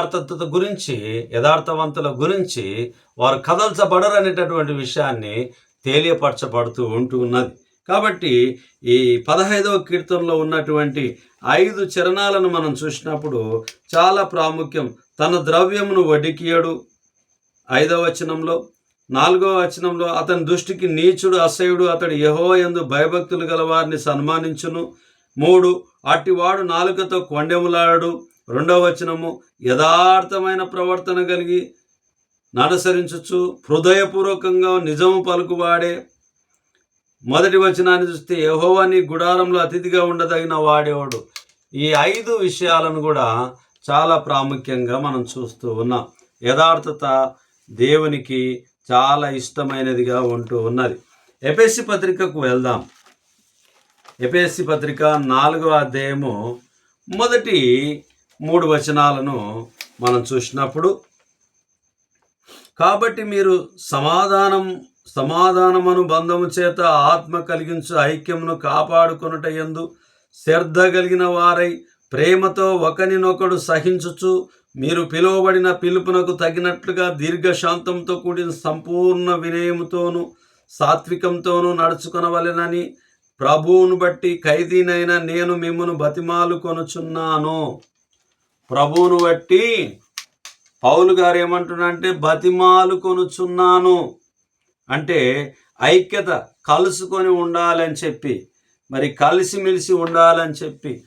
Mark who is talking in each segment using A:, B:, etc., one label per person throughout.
A: యథార్థత గురించి యథార్థవంతుల గురించి వారు కదల్చబడరు అనేటటువంటి విషయాన్ని తెలియపరచబడుతూ ఉంటూ ఉన్నది. కాబట్టి ఈ పదహైదవ కీర్తనలో ఉన్నటువంటి ఐదు చరణాలను మనం చూసినప్పుడు చాలా ప్రాముఖ్యం. తన ద్రవ్యమును వడికియడు ఐదవ వచనంలో నాలుగవ వచనంలో అతని దృష్టికి నీచుడు అసహ్యుడు అతడు యహో ఎందు భయభక్తులు గల వారిని సన్మానించును. మూడు అట్టివాడు నాలుకతో కొండెములాడు రెండవ వచనము యథార్థమైన ప్రవర్తన కలిగి ననుసరించచ్చు హృదయపూర్వకంగా నిజము పలుకువాడే. మొదటి వచనాన్ని చూస్తే యహోవాని గుడారంలో అతిథిగా ఉండదగిన వాడేవాడు. ఈ ఐదు విషయాలను కూడా చాలా ప్రాముఖ్యంగా మనం చూస్తూ ఉన్నాం. యథార్థత దేవునికి చాలా ఇష్టమైనదిగా ఉంటూ ఉన్నది. ఎపిఎస్సి పత్రికకు వెళ్దాం. ఎపిఎస్సి పత్రిక నాలుగవ అధ్యాయము మొదటి మూడు వచనాలను మనం చూసినప్పుడు కాబట్టి మీరు సమాధానం సమాధానమను బంధము చేత ఆత్మ కలిగించు ఐక్యమును కాపాడుకొనుట ఎందు శ్రద్ధ కలిగిన వారై ప్రేమతో ఒకరినొకడు సహించుచు మీరు పిలువబడిన పిలుపునకు తగినట్లుగా దీర్ఘశాంతంతో కూడిన సంపూర్ణ వినయముతోనూ సాత్వికంతోనూ నడుచుకొనవలెనని ప్రభువును బట్టి ఖైదీనైన నేను మిమ్మను బతిమాలు కొనుచున్నాను ప్రభువును బట్టి పౌలు గారు ఏమంటున్నారంటే బతిమాలు కొనుచున్నాను. అంటే ఐక్యత కలుసుకొని ఉండాలని చెప్పి మరి కలిసిమెలిసి ఉండాలని చెప్పి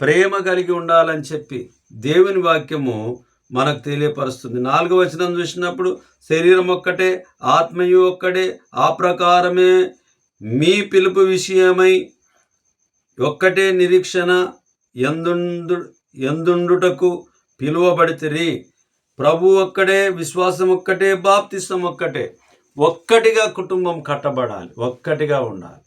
A: ప్రేమ కలిగి ఉండాలని చెప్పి దేవుని వాక్యము మనకు తెలియపరుస్తుంది. నాలుగు వచనం చూసినప్పుడు శరీరం ఒక్కటే ఆత్మయు ఒక్కటే ఆ ప్రకారమే మీ పిలుపు విషయమై ఒక్కటే నిరీక్షణ ఎందుండు ఎందుండుటకు పిలువబడితిరి. ప్రభు ఒక్కడే విశ్వాసం ఒక్కటే బాప్తిసం ఒక్కటే. ఒక్కటిగా కుటుంబం కట్టబడాలి ఒక్కటిగా ఉండాలి.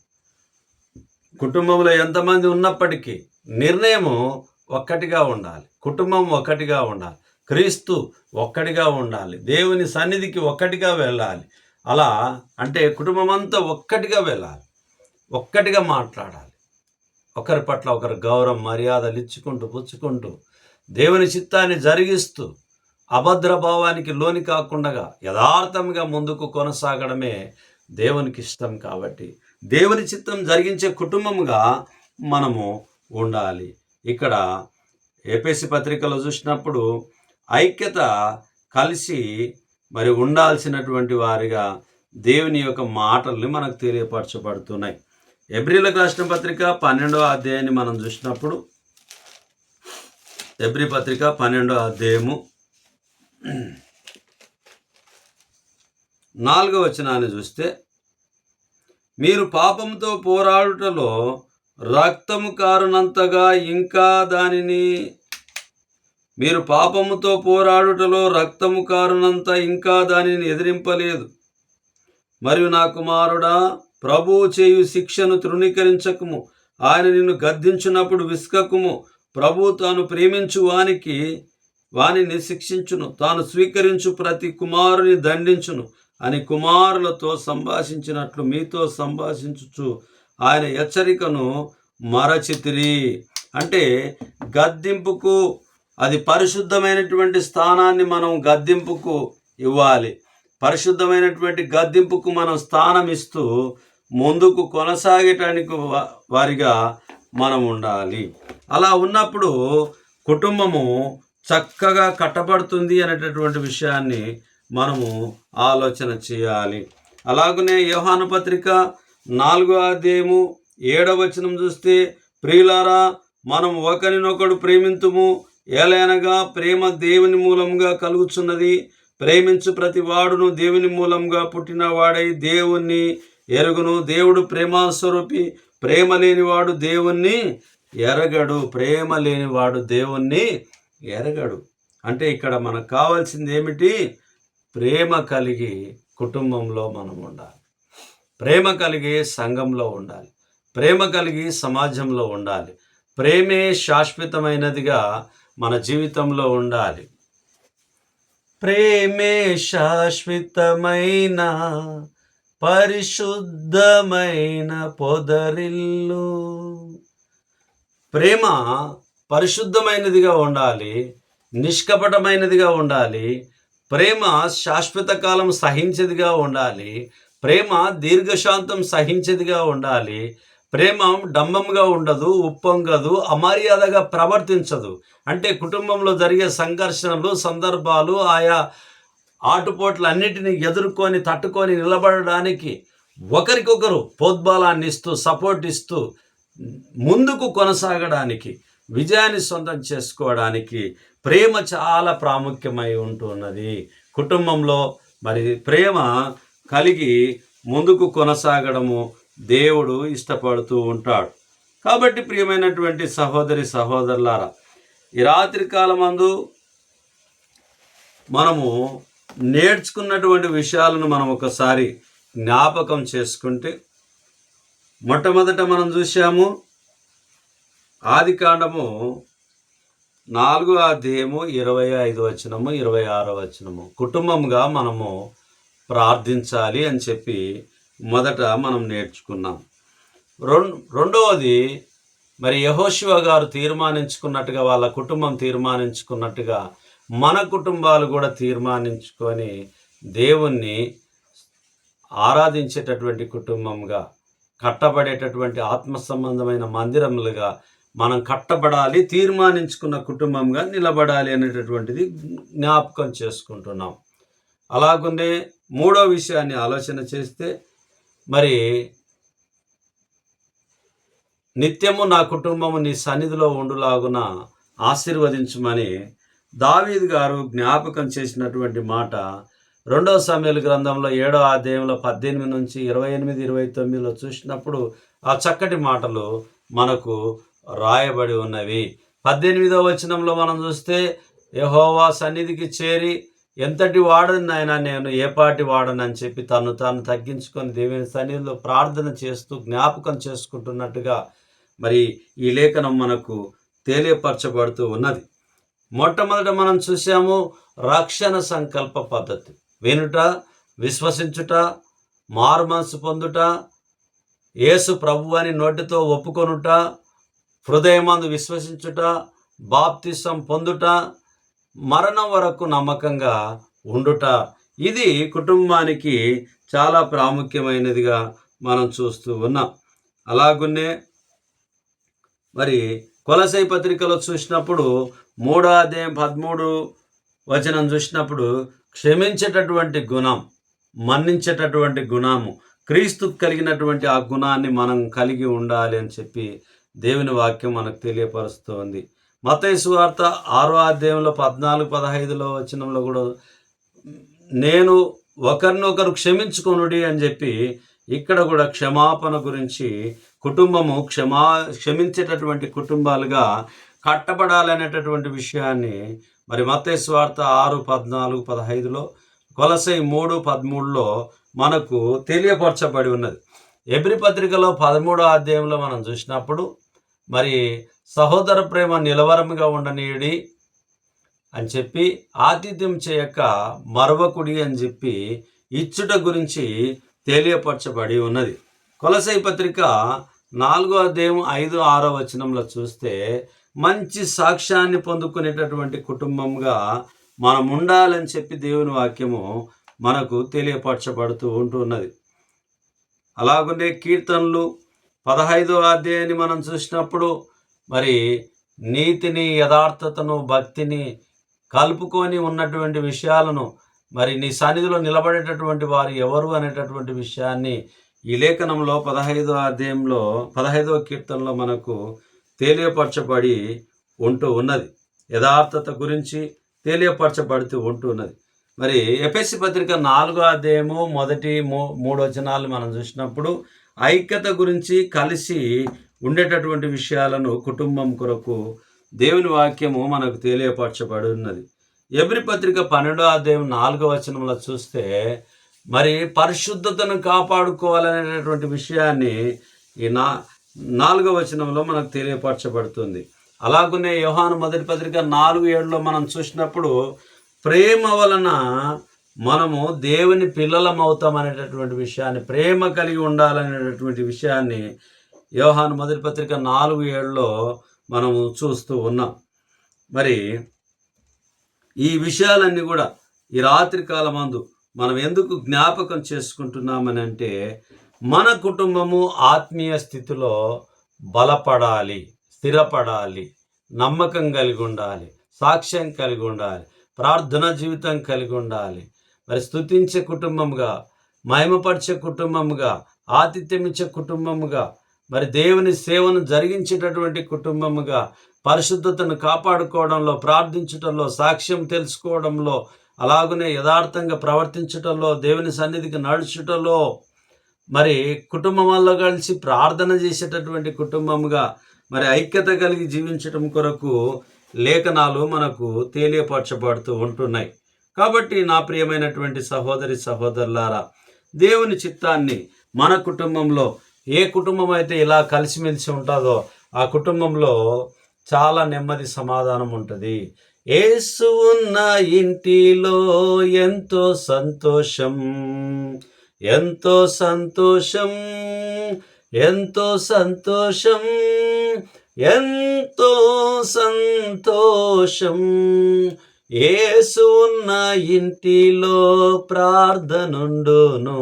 A: కుటుంబంలో ఎంతమంది ఉన్నప్పటికీ నిర్ణయము ఒక్కటిగా ఉండాలి కుటుంబం ఒక్కటిగా ఉండాలి క్రీస్తు ఒక్కటిగా ఉండాలి దేవుని సన్నిధికి ఒక్కటిగా వెళ్ళాలి. అలా అంటే కుటుంబం అంతా ఒక్కటిగా వెళ్ళాలి ఒక్కటిగా మాట్లాడాలి. ఒకరి పట్ల ఒకరి గౌరవం మర్యాదలు ఇచ్చుకుంటూ పుచ్చుకుంటూ దేవుని చిత్తాన్ని జరిగిస్తూ అభద్ర భావానికి లోని కాకుండా యథార్థంగా ముందుకు కొనసాగడమే దేవునికి ఇష్టం కాబట్టి దేవుని చిత్తం జరిగించే కుటుంబంగా మనము ఉండాలి. ఇక్కడ ఏపీసీ పత్రికలో చూసినప్పుడు ఐక్యత కలిసి మరి ఉండాల్సినటువంటి వారిగా దేవుని యొక్క మాటల్ని మనకు తెలియపరచబడుతున్నాయి. ఎబ్రిలకు రాసిన పత్రిక పన్నెండవ అధ్యాయాన్ని మనం చూసినప్పుడు ఎబ్రి పత్రిక పన్నెండవ అధ్యాయము నాలుగవ వచనాన్ని చూస్తే మీరు పాపంతో పోరాడుటలో రక్తము కారునంతగా ఇంకా దానిని మీరు పాపముతో పోరాడుటలో రక్తము కారునంత ఇంకా దానిని ఎదిరింపలేదు. మరియు నా కుమారుడా ప్రభువు చేయు శిక్షను తృణీకరించకము. ఆయన నిన్ను గద్దించినప్పుడు విసుకకుము ప్రభు తాను ప్రేమించు వానికి వానిని శిక్షించును. తాను స్వీకరించు ప్రతి కుమారుని దండించును. అని కుమారులతో సంభాషించినట్లు మీతో సంభాషించుచు ఆయన హెచ్చరికను మరచితిరి. అంటే గద్దింపుకు అది పరిశుద్ధమైనటువంటి స్థానాన్ని మనం గద్దింపుకు ఇవ్వాలి. పరిశుద్ధమైనటువంటి గద్దింపుకు మనం స్థానం ఇస్తూ ముందుకు కొనసాగటానికి వారిగా మనం ఉండాలి. అలా ఉన్నప్పుడు కుటుంబము చక్కగా కట్టబడుతుంది అనేటటువంటి విషయాన్ని మనము ఆలోచన చేయాలి. అలాగనే యోహాను పత్రిక నాలుగో అధ్యాయము ఏడవ వచనం చూస్తే ప్రియులారా మనం ఒకరినొకడు ప్రేమింతుము ఏలైనగా ప్రేమ దేవుని మూలంగా కలుగుచున్నది. ప్రేమించు ప్రతి వాడును దేవుని మూలంగా పుట్టినవాడై దేవుణ్ణి ఎరుగును దేవుడు ప్రేమస్వరూపి ప్రేమ లేనివాడు దేవుణ్ణి ఎరగడు. ప్రేమ లేనివాడు దేవుణ్ణి ఎరగడు. అంటే ఇక్కడ మనకు కావాల్సింది ఏమిటి? ప్రేమ కలిగి కుటుంబంలో మనం ఉండాలి. ప్రేమ కలిగి సంఘంలో ఉండాలి. ప్రేమ కలిగి సమాజంలో ఉండాలి. ప్రేమే శాశ్వతమైనదిగా మన జీవితంలో ఉండాలి. ప్రేమే శాశ్వతమైన పరిశుద్ధమైన పొదరిల్లు. ప్రేమ పరిశుద్ధమైనదిగా ఉండాలి నిష్కపటమైనదిగా ఉండాలి ప్రేమ శాశ్వత కాలం సహించేదిగా ఉండాలి ప్రేమ దీర్ఘశాంతం సహించేదిగా ఉండాలి ప్రేమ డంబంగా ఉండదు ఉప్పొంగదు అమర్యాదగా ప్రవర్తించదు. అంటే కుటుంబంలో జరిగే సంఘర్షణలు సందర్భాలు ఆయా ఆటుపోట్లన్నిటిని ఎదుర్కొని తట్టుకొని నిలబడడానికి ఒకరికొకరు ప్రోద్బలాన్ని ఇస్తూ సపోర్ట్ ఇస్తూ ముందుకు కొనసాగడానికి విజయాన్ని సొంతం చేసుకోవడానికి ప్రేమ చాలా ప్రాముఖ్యమై ఉంటున్నది. కుటుంబంలో మరి ప్రేమ కలిగి ముందుకు కొనసాగడము దేవుడు ఇష్టపడుతూ ఉంటాడు. కాబట్టి ప్రియమైనటువంటి సహోదరి సహోదరులారా ఈ రాత్రి కాలమందు మనము నేర్చుకున్నటువంటి విషయాలను మనం ఒకసారి జ్ఞాపకం చేసుకుంటే మొట్టమొదట మనం చూసాము ఆది కాండము నాలుగో అధ్యాయము ఇరవై ఐదు వచనము ఇరవై ఆరో వచనము. కుటుంబంగా మనము ప్రార్థించాలి అని చెప్పి మొదట మనం నేర్చుకున్నాం. రెండు రెండవది మరి యహోశివ గారు తీర్మానించుకున్నట్టుగా వాళ్ళ కుటుంబం తీర్మానించుకున్నట్టుగా మన కుటుంబాలు కూడా తీర్మానించుకొని దేవుణ్ణి ఆరాధించేటటువంటి కుటుంబంగా కట్టబడేటటువంటి ఆత్మ సంబంధమైన మందిరములుగా మనం కట్టబడాలి తీర్మానించుకున్న కుటుంబంగా నిలబడాలి అనేటటువంటిది జ్ఞాపకం చేసుకుంటున్నాం. అలాగుండే మూడో విషయాన్ని ఆలోచన చేస్తే మరి నిత్యము నా కుటుంబము నీ సన్నిధిలో ఉండులాగున ఆశీర్వదించమని దావీద్ గారు జ్ఞాపకం చేసినటువంటి మాట రెండవ సమయాల గ్రంథంలో ఏడో అధ్యాయంలో పద్దెనిమిది నుంచి ఇరవై ఎనిమిది ఇరవై తొమ్మిదిలో చూసినప్పుడు ఆ చక్కటి మాటలు మనకు రాయబడి ఉన్నవి. పద్దెనిమిదవ వచనంలో మనం చూస్తే యహోవా సన్నిధికి చేరి ఎంతటి వాడని నేను ఏ పాటి వాడనని చెప్పి తను తాను తగ్గించుకొని దేవుని సన్నిధిలో ప్రార్థన చేస్తూ జ్ఞాపకం చేసుకుంటున్నట్టుగా మరి ఈ లేఖనం మనకు తెలియపరచబడుతూ ఉన్నది. మొట్టమొదట మనం చూసాము రక్షణ సంకల్ప పద్ధతి. వినుట విశ్వసించుట మారుమనసు పొందుట యేసు ప్రభు అని నోటితో ఒప్పుకొనుట హృదయమందు విశ్వసించుట బాప్తిసం పొందుట మరణం వరకు నమ్మకంగా ఉండుట. ఇది కుటుంబానికి చాలా ప్రాముఖ్యమైనదిగా మనం చూస్తూ ఉన్నాం. అలాగునే మరి కొలసై పత్రికలో చూసినప్పుడు మూడో అధ్యాయం పదమూడు వచనం చూసినప్పుడు క్షమించేటటువంటి గుణం మన్నించేటటువంటి గుణము క్రీస్తు కలిగినటువంటి ఆ గుణాన్ని మనం కలిగి ఉండాలి అని చెప్పి దేవుని వాక్యం మనకు తెలియపరుస్తోంది. మతేసు వార్త ఆరో అధ్యాయంలో పద్నాలుగు పదహైదులో వచనంలో కూడా నేను ఒకరినొకరు క్షమించుకొనుడి అని చెప్పి ఇక్కడ కూడా క్షమాపణ గురించి కుటుంబము క్షమా క్షమించేటటువంటి కుటుంబాలుగా కట్టబడాలనేటటువంటి విషయాన్ని మరి మత్తయి స్వార్థ ఆరు పద్నాలుగు పదహైదులో కొలసై మూడు పదమూడులో మనకు తెలియపరచబడి ఉన్నది. ఎబ్రి పత్రికలో పదమూడో అధ్యాయంలో మనం చూసినప్పుడు మరి సహోదర ప్రేమ నిలవరముగా ఉండనీయుడి అని చెప్పి ఆతిథ్యం చేయక మరవకుడి అని చెప్పి ఇచ్చుట గురించి తెలియపరచబడి ఉన్నది. కొలసై పత్రిక నాలుగో అధ్యాయం ఐదు ఆరో వచనంలో చూస్తే మంచి సాక్ష్యాన్ని పొందుకునేటటువంటి కుటుంబంగా మనం ఉండాలని చెప్పి దేవుని వాక్యము మనకు తెలియపరచబడుతూ ఉంటున్నది అలాగనే కీర్తనలు పదహైదో అధ్యాయాన్ని మనం చూసినప్పుడు మరి నీతిని యథార్థతను భక్తిని కలుపుకొని ఉన్నటువంటి విషయాలను మరి నీ సన్నిధిలో నిలబడేటటువంటి వారు ఎవరు అనేటటువంటి విషయాన్ని ఈ లేఖనంలో పదహైదో అధ్యాయంలో పదహైదవ కీర్తనలో మనకు తెలియపరచబడి ఉంటూ ఉన్నది. యథార్థత గురించి తెలియపరచబడుతూ ఉంటూ ఉన్నది. మరి ఎపిఎస్సి పత్రిక నాలుగో అధ్యాయము మొదటి మూ మూడు వచనాలు మనం చూసినప్పుడు ఐక్యత గురించి కలిసి ఉండేటటువంటి విషయాలను కుటుంబం కొరకు దేవుని వాక్యము మనకు తెలియపరచబడి ఉన్నది. ఎబ్రి పత్రిక పన్నెండో అధ్యాయం నాలుగో వచనంలో చూస్తే మరి పరిశుద్ధతను కాపాడుకోవాలనేటటువంటి విషయాన్ని ఈ నా నాలుగవ వచనంలో మనకు తెలియపరచబడుతుంది. అలాగనే యోహాను మొదటి పత్రిక నాలుగు ఏడులో మనం చూసినప్పుడు ప్రేమ వలన మనము దేవుని పిల్లలం అవుతాం అనేటటువంటి విషయాన్ని ప్రేమ కలిగి ఉండాలనేటటువంటి విషయాన్ని యోహాను మొదటి పత్రిక నాలుగు ఏడులో మనము చూస్తూ ఉన్నాం. మరి ఈ విషయాలన్నీ కూడా ఈ రాత్రి కాలమందు మనం ఎందుకు జ్ఞాపకం చేసుకుంటున్నామని అంటే మన కుటుంబము ఆత్మీయ స్థితిలో బలపడాలి స్థిరపడాలి నమ్మకం కలిగి ఉండాలి సాక్ష్యం కలిగి ఉండాలి ప్రార్థన జీవితం కలిగి ఉండాలి. మరి స్తుతించే కుటుంబంగా మహిమపరిచే కుటుంబముగా ఆతిథ్యమిచ్చే కుటుంబముగా మరి దేవుని సేవను జరిగించేటటువంటి కుటుంబముగా పరిశుద్ధతను కాపాడుకోవడంలో ప్రార్థించటంలో సాక్ష్యం తెలుసుకోవడంలో అలాగనే యథార్థంగా ప్రవర్తించటంలో దేవుని సన్నిధికి నడుచుటలో మరి కుటుంబంలో కలిసి ప్రార్థన చేసేటటువంటి కుటుంబంగా మరి ఐక్యత కలిగి జీవించటం కొరకు లేఖనాలు మనకు తెలియపరచబడుతూ ఉంటున్నాయి. కాబట్టి నా ప్రియమైనటువంటి సహోదరి సహోదరులారా దేవుని చిత్తాన్ని మన కుటుంబంలో ఏ కుటుంబం అయితే ఇలా కలిసిమెలిసి ఉంటుందో ఆ కుటుంబంలో చాలా నెమ్మది సమాధానం ఉంటుంది. ఏసు ఉన్న ఇంటిలో ఎంతో సంతోషం. ఎంతో సంతోషం ఎంతో సంతోషం ఎంతో సంతోషం. ఏసు ఉన్న ఇంటిలో ప్రార్థనుండును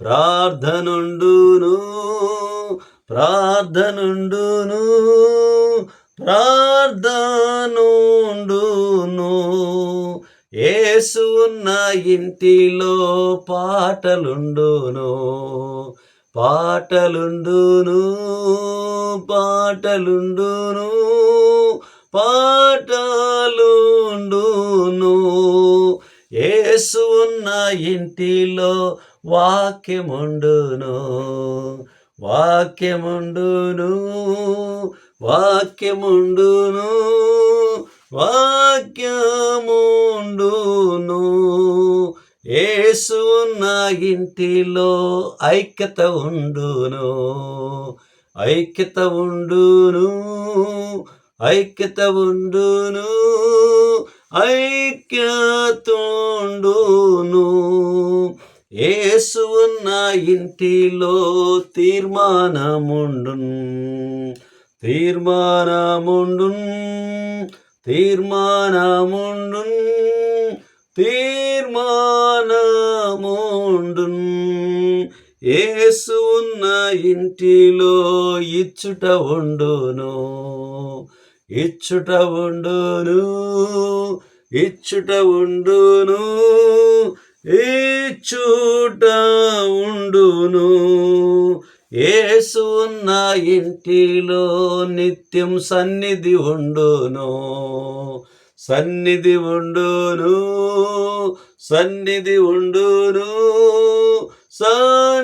A: ప్రార్థనుండును ప్రార్థనుండును ప్రార్థనుండును. ఏసు ఉన్న ఇంటిలో పాటలుండును పాటలుండును పాటలుండును పాటలుండును. ఏసు ఉన్న ఇంటిలో వాక్యముండును వాక్యముండును వాక్యముండును. వాక్యముండును. ఏసు ఉన్న ఇంటిలో ఐక్యత ఉండును. ఐక్యత ఉండును. ఐక్యత ఉండును. ఐక్యతుండును. ఏసు ఉన్న ఇంటిలో తీర్మానముండును. తీర్మానముండును. తీర్మానముండున్ తీర్మానముండు ఏసు ఉన్న ఇంటిలో ఇచ్చుట ఉండును ఇచ్చుట ఉండును ఇచ్చుట ఉండును ఇచ్చుట ఉండును. ఏసు ఉన్న ఇంటిలో నిత్యం సన్నిధి ఉండును. సన్నిధి ఉండును. సన్నిధి ఉండును. సన్నిధుండును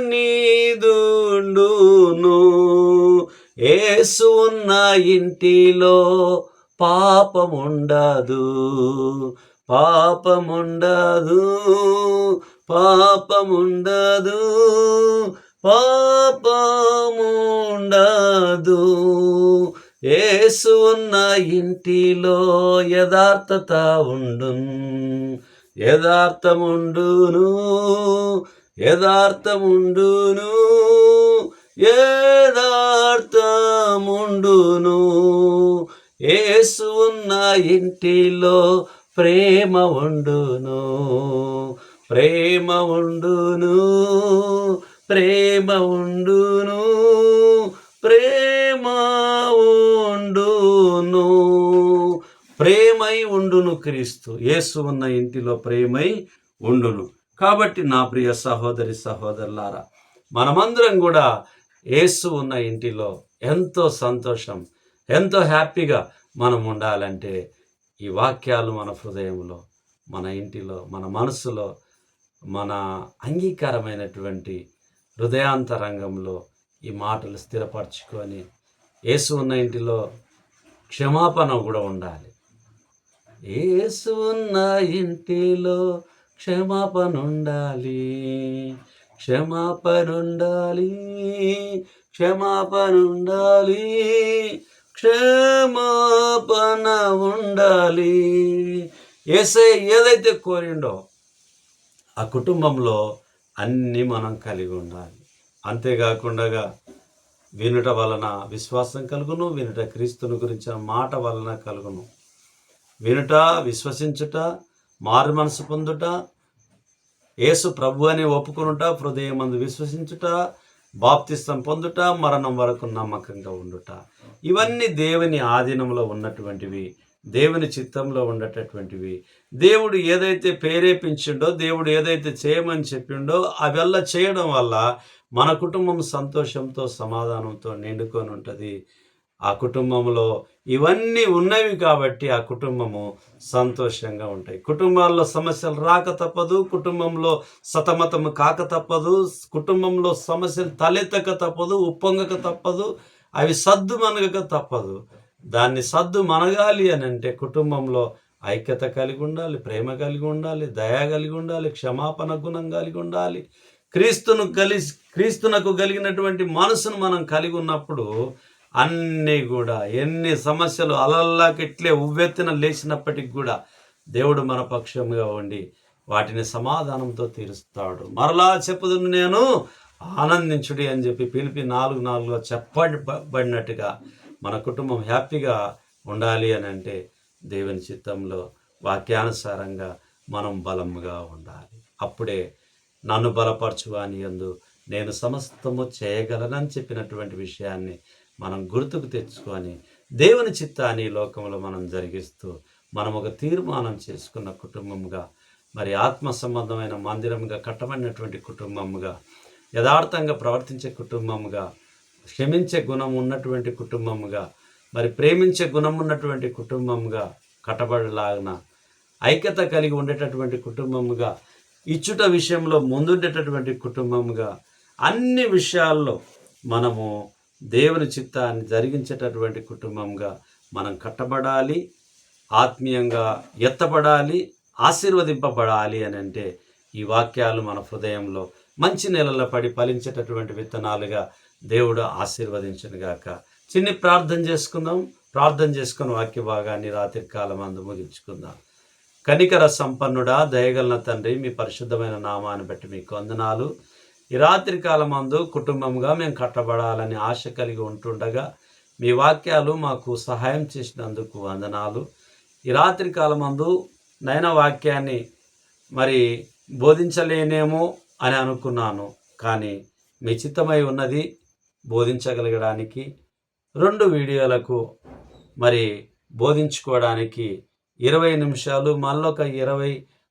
A: ఏసు ఉన్న ఇంటిలో పాపముండదు. పాపముండదు. పాపముండదు. పాపముండదు. ఏసు ఉన్న ఇంటిలో యథార్థత ఉండున్. యథార్థముండును. యథార్థముండును. యథార్థముండును. ఏసు ఉన్న ఇంటిలో ప్రేమ ఉండును. ప్రేమ ఉండును. ప్రేమ ఉండును ప్రేమ ఉండును. ప్రేమై ఉండును క్రీస్తు. యేసు ఉన్న ఇంటిలో ప్రేమై ఉండును. కాబట్టి నా ప్రియ సహోదరి సహోదరులారా మనమందరం కూడా యేసు ఉన్న ఇంటిలో ఎంతో సంతోషం ఎంతో హ్యాపీగా మనం ఉండాలంటే ఈ వాక్యాలు మన హృదయంలో మన ఇంటిలో మన మనసులో మన అంగీకారమైనటువంటి హృదయాంతరంగంలో ఈ మాటలు స్థిరపరచుకొని యేసు ఉన్న ఇంటిలో క్షమాపణ కూడా ఉండాలి. యేసు ఉన్న ఇంటిలో క్షమాపణ ఉండాలి. క్షమాపణ ఉండాలి. క్షమాపణ ఉండాలి. క్షమాపణ ఉండాలి. ఏసే ఏదైతే కోరిండో ఆ కుటుంబంలో అన్నీ మనం కలిగి ఉండాలి. అంతేకాకుండా వినుట వలన విశ్వాసం కలుగును వినుట క్రీస్తుని గురించిన మాట వలన కలుగును. వినుట విశ్వసించుట మారు మనసు పొందుట యేసు ప్రభు అని హృదయం హృదయమందు విశ్వసించుట బాప్తిస్తం పొందుట మరణం వరకు నమ్మకంగా ఉండుట. ఇవన్నీ దేవుని ఆధీనంలో ఉన్నటువంటివి దేవుని చిత్తంలో ఉండేటటువంటివి. దేవుడు ఏదైతే ప్రేరేపించిండో దేవుడు ఏదైతే చేయమని చెప్పిండో అవెల్లా చేయడం వల్ల మన కుటుంబం సంతోషంతో సమాధానంతో నిండుకొని ఉంటుంది. ఆ కుటుంబంలో ఇవన్నీ ఉన్నవి కాబట్టి ఆ కుటుంబము సంతోషంగా ఉంటాయి. కుటుంబాల్లో సమస్యలు రాక తప్పదు కుటుంబంలో సతమతము కాక తప్పదు కుటుంబంలో సమస్యలు తలెత్తక తప్పదు ఉప్పొంగక తప్పదు అవి సద్దు మనగక తప్పదు. దాన్ని సద్దు మనగాలి అని అంటే కుటుంబంలో ఐక్యత కలిగి ఉండాలి ప్రేమ కలిగి ఉండాలి దయ కలిగి ఉండాలి క్షమాపణ గుణం కలిగి ఉండాలి. క్రీస్తును కలిసి క్రీస్తునకు కలిగినటువంటి మనసును మనం కలిగి ఉన్నప్పుడు అన్నీ కూడా ఎన్ని సమస్యలు అలల్లాకిట్లే ఉవ్వెత్తిన లేచినప్పటికి కూడా దేవుడు మన పక్షంగా ఉండి వాటిని సమాధానంతో తీరుస్తాడు. మరలా చెప్పుదును నేను ఆనందించుడి అని చెప్పి పిలిపి నాలుగు నాలుగులో చెప్పబడినట్టుగా మన కుటుంబం హ్యాపీగా ఉండాలి అని అంటే దేవుని చిత్తంలో వాక్యానుసారంగా మనం బలంగా ఉండాలి. అప్పుడే నన్ను బలపరచువాని యందు నేను సమస్తము చేయగలనని చెప్పినటువంటి విషయాన్ని మనం గుర్తుకు తెచ్చుకొని దేవుని చిత్తాన్ని ఈ లోకంలో మనం జరిగిస్తూ మనం ఒక తీర్మానం చేసుకున్న కుటుంబంగా మరి ఆత్మ సంబంధమైన మందిరంగా కట్టబడినటువంటి కుటుంబముగా యథార్థంగా ప్రవర్తించే కుటుంబముగా క్షమించే గుణం ఉన్నటువంటి కుటుంబముగా మరి ప్రేమించే గుణం ఉన్నటువంటి కుటుంబముగా కట్టబడలాగిన ఐక్యత కలిగి ఉండేటటువంటి కుటుంబంగా ఇచ్చుట విషయంలో ముందుండేటటువంటి కుటుంబంగా అన్ని విషయాల్లో మనము దేవుని చిత్తాన్ని జరిగించేటటువంటి కుటుంబంగా మనం కట్టబడాలి ఆత్మీయంగా ఎత్తబడాలి ఆశీర్వదింపబడాలి అని అంటే ఈ వాక్యాలు మన హృదయంలో మంచి నెలల పడి ఫలించేటటువంటి విత్తనాలుగా దేవుడు ఆశీర్వదించను గాక చిన్ని ప్రార్థన చేసుకుందాం. ప్రార్థన చేసుకుని వాక్య భాగాన్ని రాత్రి కాలం అందు ముగించుకుందాం. కనికర సంపన్నుడా దయగలన తండ్రి మీ పరిశుద్ధమైన నామాన్ని బట్టి మీకు వందనాలు. ఈ రాత్రి కాలమందు కుటుంబంగా మేము కట్టబడాలని ఆశ కలిగి ఉంటుండగా మీ వాక్యాలు మాకు సహాయం చేసినందుకు వందనాలు. ఈ రాత్రి కాలమందు నయన వాక్యాన్ని మరి బోధించలేనేమో అని అనుకున్నాను కానీ మీ చిత్తమై ఉన్నది బోధించగలగడానికి రెండు వీడియోలకు మరి బోధించుకోవడానికి ఇరవై నిమిషాలు మళ్ళొక ఇరవై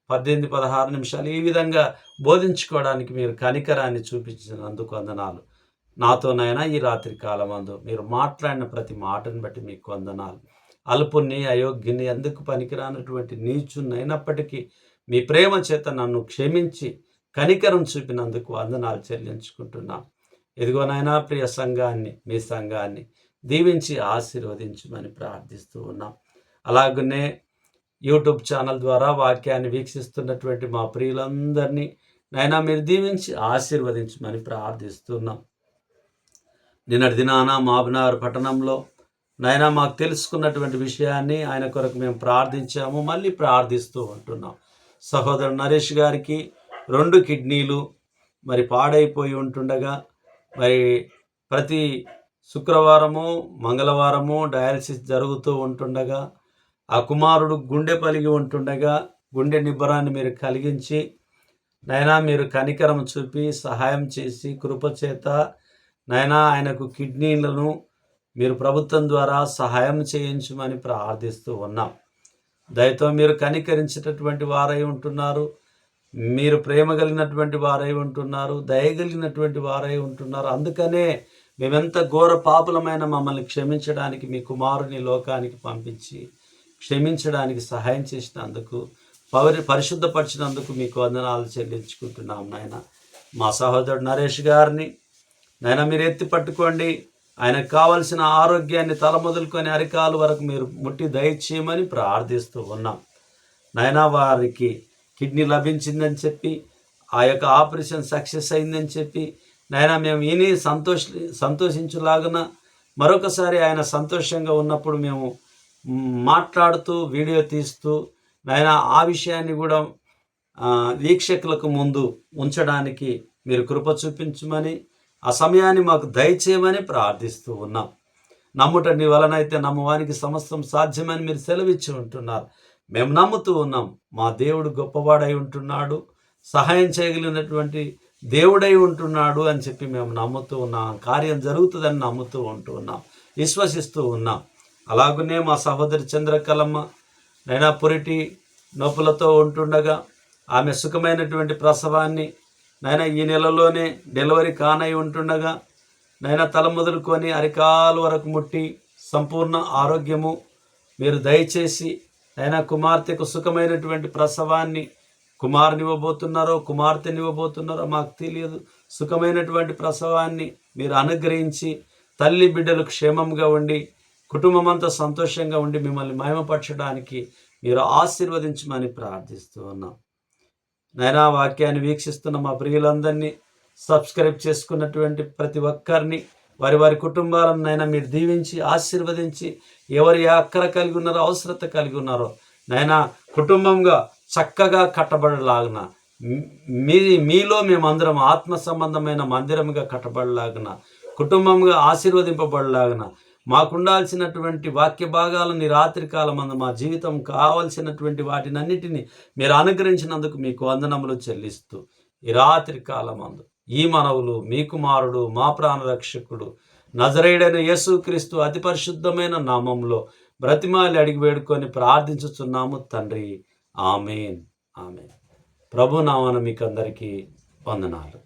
A: పద్దెనిమిది పదహారు నిమిషాలు ఈ విధంగా బోధించుకోవడానికి మీరు కనికరాన్ని చూపించినందుకు వందనాలు. నాతోనైనా ఈ రాత్రి కాలమందు మీరు మాట్లాడిన ప్రతి మాటను బట్టి మీకు వందనాలు. అల్పుని అయోగ్యుని ఎందుకు పనికిరానటువంటి నీచున్నైనప్పటికీ మీ ప్రేమ చేత నన్ను క్షమించి కనికరం చూపినందుకు వందనాలు చెల్లించుకుంటున్నాను ఇదిగోనైనా ప్రియ సంఘాన్ని మీ సంఘాన్ని దీవించి ఆశీర్వదించమని ప్రార్థిస్తూ ఉన్నాం. అలాగనే యూట్యూబ్ ఛానల్ ద్వారా వాక్యాన్ని వీక్షిస్తున్నటువంటి మా ప్రియులందరినీ నైనా మీరు దీవించి ఆశీర్వదించమని ప్రార్థిస్తున్నాం నిన్నటి దినాన మాబినార్ పట్టణంలో నైనా మాకు తెలుసుకున్నటువంటి విషయాన్ని ఆయన కొరకు మేము ప్రార్థించాము మళ్ళీ ప్రార్థిస్తూ ఉంటున్నాం. సహోదరు నరేష్ గారికి రెండు కిడ్నీలు మరి పాడైపోయి ఉంటుండగా మరి ప్రతి శుక్రవారము మంగళవారము డయాలసిస్ జరుగుతూ ఉంటుండగా ఆ కుమారుడు గుండె పలిగి ఉంటుండగా గుండె నిబ్బరాన్ని మీరు కలిగించి నైనా మీరు కనికరం చూపి సహాయం చేసి కృపచేత నైనా ఆయనకు కిడ్నీలను మీరు ప్రభుత్వం ద్వారా సహాయం చేయించమని ప్రార్థిస్తూ ఉన్నాం. దయతో మీరు కనికరించేటటువంటి వారై ఉంటున్నారు. మీరు ప్రేమ కలిగినటువంటి వారై ఉంటున్నారు. దయగలిగినటువంటి వారై ఉంటున్నారు. అందుకనే మేమెంత ఘోర పాపులమైన మమ్మల్ని క్షమించడానికి మీ కుమారుని లోకానికి పంపించి క్షమించడానికి సహాయం చేసినందుకు పవరి పరిశుద్ధపరిచినందుకు మీకు వందనాలు చెల్లించుకుంటున్నాం నాయన. మా సహోదరుడు నరేష్ గారిని నాయన మీరు ఎత్తి పట్టుకోండి. ఆయనకు కావలసిన ఆరోగ్యాన్ని తలమొదలుకొని అరికాలు వరకు మీరు ముట్టి దయచేయమని ప్రార్థిస్తూ ఉన్నాం. నాయన వారికి కిడ్నీ లభించిందని చెప్పి ఆ యొక్క ఆపరేషన్ సక్సెస్ అయిందని చెప్పి నాయన మేము విని సంతోష సంతోషించులాగున మరొకసారి ఆయన సంతోషంగా ఉన్నప్పుడు మేము మాట్లాడుతూ వీడియో తీస్తూ నాయన ఆ విషయాన్ని కూడా వీక్షకులకు ముందు ఉంచడానికి మీరు కృప చూపించమని ఆ సమయాన్ని మాకు దయచేయమని ప్రార్థిస్తూ ఉన్నాం. నమ్ముట నీ వలనైతే నమ్మవానికి సమస్తం సాధ్యమని మీరు సెలవిచ్చి ఉంటున్నారు. మేము నమ్ముతూ ఉన్నాం. మా దేవుడు గొప్పవాడై ఉంటున్నాడు. సహాయం చేయగలిగినటువంటి దేవుడై ఉంటున్నాడు అని చెప్పి మేము నమ్ముతూ ఉన్నాం. కార్యం జరుగుతుందని నమ్ముతూ ఉంటూ ఉన్నాం. విశ్వసిస్తూ ఉన్నాం. అలాగనే మా సహోదరి చంద్రకలమ్మ నైనా పురిటి నొప్పులతో ఉంటుండగా ఆమె సుఖమైనటువంటి ప్రసవాన్ని నైనా ఈ నెలలోనే డెలివరీ కానై ఉంటుండగా నైనా తల మొదలుకొని అరికాలు వరకు ముట్టి సంపూర్ణ ఆరోగ్యము మీరు దయచేసి నైనా కుమార్తెకు సుఖమైనటువంటి ప్రసవాన్ని కుమారుని ఇవ్వబోతున్నారో కుమార్తెని ఇవ్వబోతున్నారో మాకు తెలియదు. సుఖమైనటువంటి ప్రసవాన్ని మీరు అనుగ్రహించి తల్లి బిడ్డలు క్షేమంగా ఉండి కుటుంబం అంతా సంతోషంగా ఉండి మిమ్మల్ని మహిమపరచడానికి మీరు ఆశీర్వదించమని ప్రార్థిస్తూ ఉన్నాం. నైనా వాక్యాన్ని వీక్షిస్తున్న మా ప్రియులందరినీ సబ్స్క్రైబ్ చేసుకున్నటువంటి ప్రతి ఒక్కరిని వారి వారి కుటుంబాలను నైనా మీరు దీవించి ఆశీర్వదించి ఎవరు ఏ అక్కర కలిగి ఉన్నారో అవసరత కలిగి ఉన్నారో నైనా కుటుంబంగా చక్కగా కట్టబడలాగిన మీ మీలో మేమందరం ఆత్మ సంబంధమైన మందిరముగా కట్టబడలాగిన కుటుంబంగా ఆశీర్వదింపబడలాగిన మాకుండాల్సినటువంటి వాక్య భాగాలను రాత్రికాలం రాత్రి కాలమందు మా జీవితం కావలసినటువంటి వాటినన్నిటిని మీరు అనుగ్రహించినందుకు మీకు వందనములు చెల్లిస్తూ ఈ రాత్రి కాలమందు ఈ మనవులు మీ కుమారుడు మా ప్రాణరక్షకుడు నజరేయుడైన యేసుక్రీస్తు అతి పరిశుద్ధమైన నామంలో బ్రతిమాలి అడిగి వేడుకొని ప్రార్థించుచున్నాము తండ్రి. ఆమెన్. ఆమెన్. ప్రభు నామన మీకు అందరికీ వందనాలు.